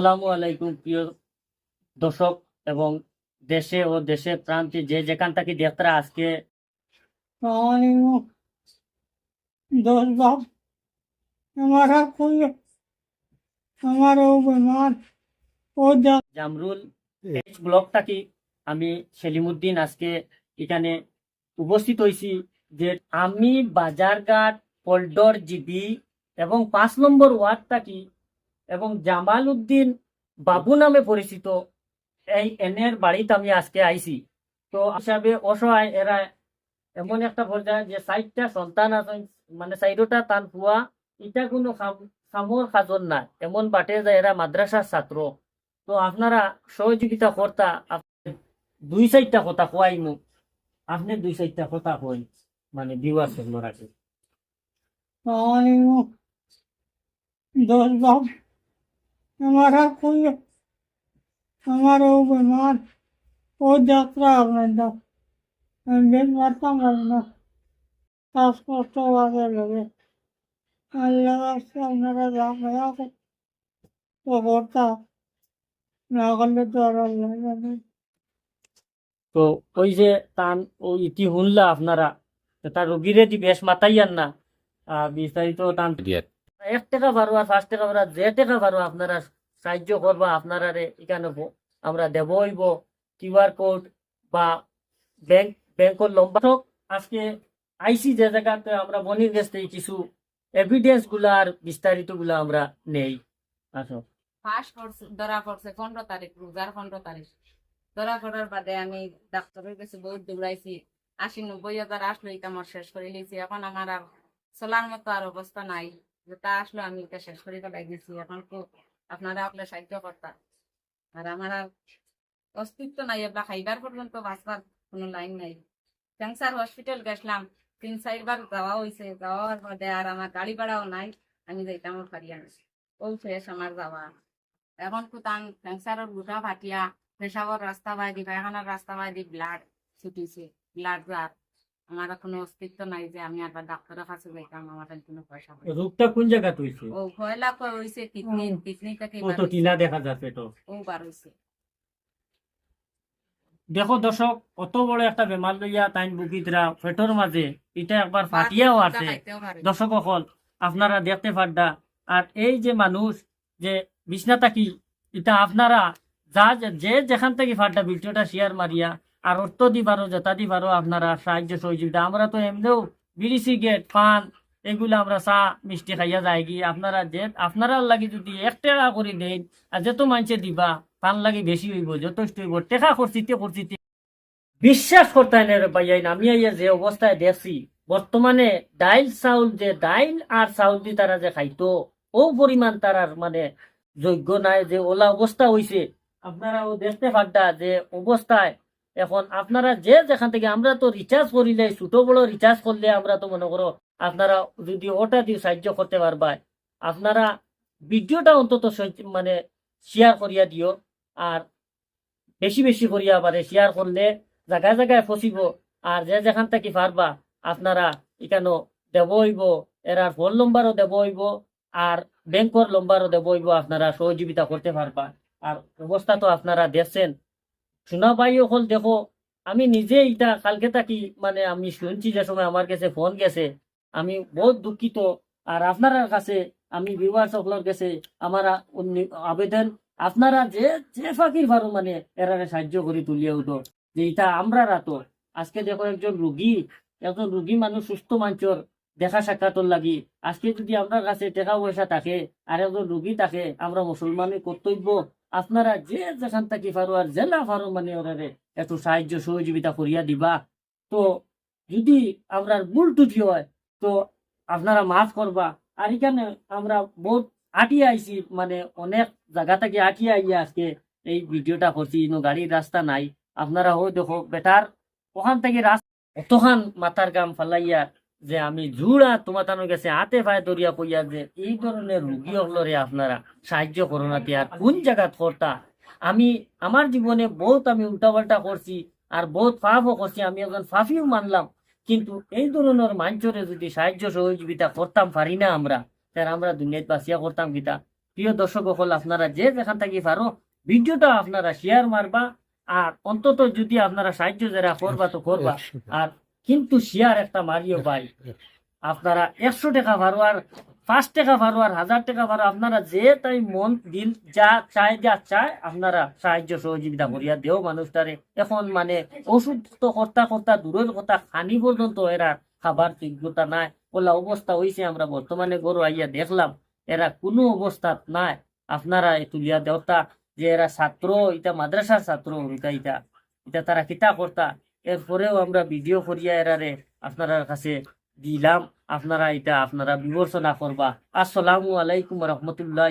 আসসালামু আলাইকুম প্রিয় দর্শক এবং দেশে ও দেশের প্রান্তে যে যেখান থেকে দেখতারা আজকে। জামরুল ব্লকটা কি আমি সেলিমুদ্দিন আজকে এখানে উপস্থিত হয়েছি যে আমি বাজারঘাট পল্ডর জিবি এবং পাঁচ নম্বর ওয়ার্ডটা কি এবং জামাল উদ্দিন বাবু নামে পরিচিত। এই এনের বাড়িতে আমি আজকে আইছি। তো হিসাবে অসহায়, এরা এমন একটা পর্যায়ে যে চারটা সন্তান আছে মানে চাইরোটা তান পুয়া এটা কোনো খামর খাজন না। এমন বাটে যে এরা মাদ্রাসার ছাত্র। তো আপনারা সহযোগিতা কর্তা দুই চারটা কথা কোয়াই মোক। আপনি দুই চারটা কথা কই মানে ভিউয়ার্স রাখে ánimo. Dos बाप हमारा कोई हमारा वो बीमार हो যাত্রা আপনার বেশ মারতাম না শ্বাসকষ্ট লাগে লাগে আল্লাহ রাস্তা আপনারা যা মেয়া তো করতাম না করলে তো আর আল্লাহ জানে তো ওই যে তান ও ইতি শুনলা আপনারা তো তার রোগীরে দি বেশ মাতাইয়ান না আহ, বিস্তারিত টান দিয়াত এক টাকা পারো আর পাঁচ টাকা পারো যে টাকা পারো আপনারা সাহায্য করবা, আপনারা এখানে আমরা দেব হইব। কিউআর কোড বা ব্যাংক, ব্যাংকের লম্বা হোক, আজকে আইসি যে জায়গাতে আমরা বনির কাছ কিছু এভিডেন্সগুলা আর বিস্তারিতগুলা আমরা নেই। আসো। করছে, ধরা পড়ছে, পনেরো তারিখ রোজার পনেরো তারিখ। ধরা পড়ার বাদে আমি ডাক্তারের কাছে বহুত দৌড়াইছি। আশি নব্বই হাজার আসলো এটা আমার শেষ করে লিয়েছি এখন আমার আর চলার মতো আর অবস্থা নাই। যেটা আসলো আমি এটা শেষ করে ফেলাই দিয়েছি। এখন তো আপনারা আপনার সাহায্য করতাম। আর আমার আর অস্তিত্ব নাই এবার খাইবার পর্যন্ত বাঁচবার কোনো লাইন নাই। ক্যান্সার হসপিটাল গেছিলাম, তিন চারবার যাওয়া হয়েছে যাওয়ার বাদে আর আমার গাড়ি ভাড়াও নাই, আমি যাইতাম পারি না ও শেষ আমার যাওয়া। এখন তো তান ক্যান্সারের গোটা ফাটিয়া পেশাবর রাস্তা বাইদি পায়খানার রাস্তা বাইদি ব্লাড ছুটিছে ব্লাড যার। আমার কোনো অস্তিত্ব নাই যে আমি আবার ডাক্তারের কাছে যাইতাম আমার কোনো পয়সা। রোগটা কোন জায়গা হইছে? ও ভয়লা কয় হইছে কিডনি কিডনি থেকে টিলা দেখা যাচ্ছে তো। ও বার হইছে। দেখো দর্শক কত বড় একটা বেমার লইয়া তাইন বুকিতরা পেটর মাঝে এটা একবার ফাটিয়াও আছে। দর্শক সকল আপনারা দেখতে পারডা আর এই যে মানুষ যে বিছনা থাকি এটা আপনারা যা যে- যেখান থেকে ফাড্ডা ভিডিওটা শেয়ার মারিয়া আর অর্থ দিবারও যেটা দিবারও আপনারা সাহায্য সহযোগিতা। আমরা তো এমনিও বিড়ি সিগারেট পান এগুলো আমরা চা, মিষ্টি খাইয়া যাই কি আপনারা যে আপনারা লাগি যদি এক টাকা করে দেন, আর যত মানুষে দিবা পান লাগি বেশি হইব, যথেষ্ট হইব। টেকা করছিতে করছিতে বিশ্বাস করতে না রে ভাইয়াইন আমি আইয়া যে অবস্থায় দেখছি, বর্তমানে ডাইল চাউল যে, ডাইল আর চাউল দি তারা যে খাইতো, ও পরিমাণ তারার মানে যোগ্য নাই, যে ওলা অবস্থা হইছে। আপনারা ও দেখতে পাড্ডা যে অবস্থায় এখন আপনারা যে যেখান থেকে আমরা তো রিচার্জ করিলে ছোট বড় রিচার্জ করলে আমরা তো মনে করো আপনারা যদি ওটা দিয়ে সাহায্য করতে পারবা আপনারা ভিডিওটা অন্তত মানে শেয়ার করিয়া দিও আর বেশি বেশি করিয়া পারে শেয়ার করলে জায়গায় জায়গায় ফসিব আর যে যেখান থেকে পারবা আপনারা এখানে দেব হইব এরার ফোন নম্বরও দেব হইব আর ব্যাংকর নম্বরও দেব হইব আপনারা সহযোগিতা করতে পারবা। আর অবস্থা তো আপনারা দেখছেন শোনা পাই হল, দেখো, আমি নিজে এটা কালকে থাকি মানে আমি শুনছি যে সময় আমার কাছে ফোন গেছে, আমি বহুত দুঃখিত। আর আপনার কাছে, আমি বিবাহ সকলের কাছে আমার আবেদন আপনারা যে যে ফাঁকির পারো মানে এরারে সাহায্য করে তুলিয়ে উঠো যে এটা আমরা রাতো আজকে দেখো একজন রুগী একজন রুগী মানুষ সুস্থ মানুষের দেখা সাক্ষাৎর লাগি, আজকে যদি আপনার কাছে টাকা পয়সা থাকে আর একজন রুগী থাকে আমরা মুসলমানের কর্তব্য আপনারা যে যেখান থেকে পারো আর জেলা পারো মানে ওরারে একটু সাহায্য সহযোগিতা করিয়া দিবা। তো যদি আমরা ভুল টুটি হয়, তো আপনারা মাফ করবা। আর এখানে আমরা বহুত আটিয়ে আইছি মানে অনেক জায়গা থেকে আটিয়ে আইয়া আজকে এই ভিডিওটা করছি, ইনো গাড়ির রাস্তা নাই। আপনারা হো দেখো, বেটার ওখান থেকে রাস্তা অতখান মাথার গাম ফালাইয়া যে আমি জুড়া তোমার তানোর কাছে হাতে পায়ে দরিয়া কইয়া যে এই ধরনের রুগী হলরে আপনারা সাহায্য করো না আর কোন জায়গাত করতা? আমি আমার জীবনে বহুত আমি উল্টাপাল্টা করছি আর বহুত পাপও করছি আমি একজন ফাফিও মানলাম। কিন্তু এই ধরনের মানুষরে যদি সাহায্য সহযোগিতা করতাম পারি না আমরা তার আমরা দুনিয়াত বাঁচিয়া করতাম কিতা? প্রিয় দর্শক সকল আপনারা যে যেখান থেকে পারো ভিডিওটা আপনারা শেয়ার মারবা আর অন্তত যদি আপনারা সাহায্য যারা করবা তো করবা। আর কিন্তু শেয়ার একটা মারিও ভাই। আপনারা একশো টাকা ভারো আর পাঁচ টাকা ভারো আর হাজার টাকা ভারো আপনারা যে তাই মন দিল যা চায় যা চায় আপনারা সাহায্য সহযোগিতা করিয়া দেও মানুষটারে। এখন মানে ওষুধ তো কর্তা কর্তা দূরের কথা খানি পর্যন্ত এরা খাবার যোগ্যতা নাই। ওলা অবস্থা হয়েছে আমরা বর্তমানে গরু আইয়া দেখলাম এরা কোনো অবস্থা নাই। আপনারা তুলিয়া দেওতা যে এরা ছাত্র এটা মাদ্রাসার ছাত্র এটা এটা তারা কিতা করতা? এরপরেও আমরা ভিডিও করিয়া এরারে আপনার কাছে দিলাম। আপনারা এটা, আপনারা বিবেচনা করবা। আসসালামু আলাইকুম রহমতুল্লাহ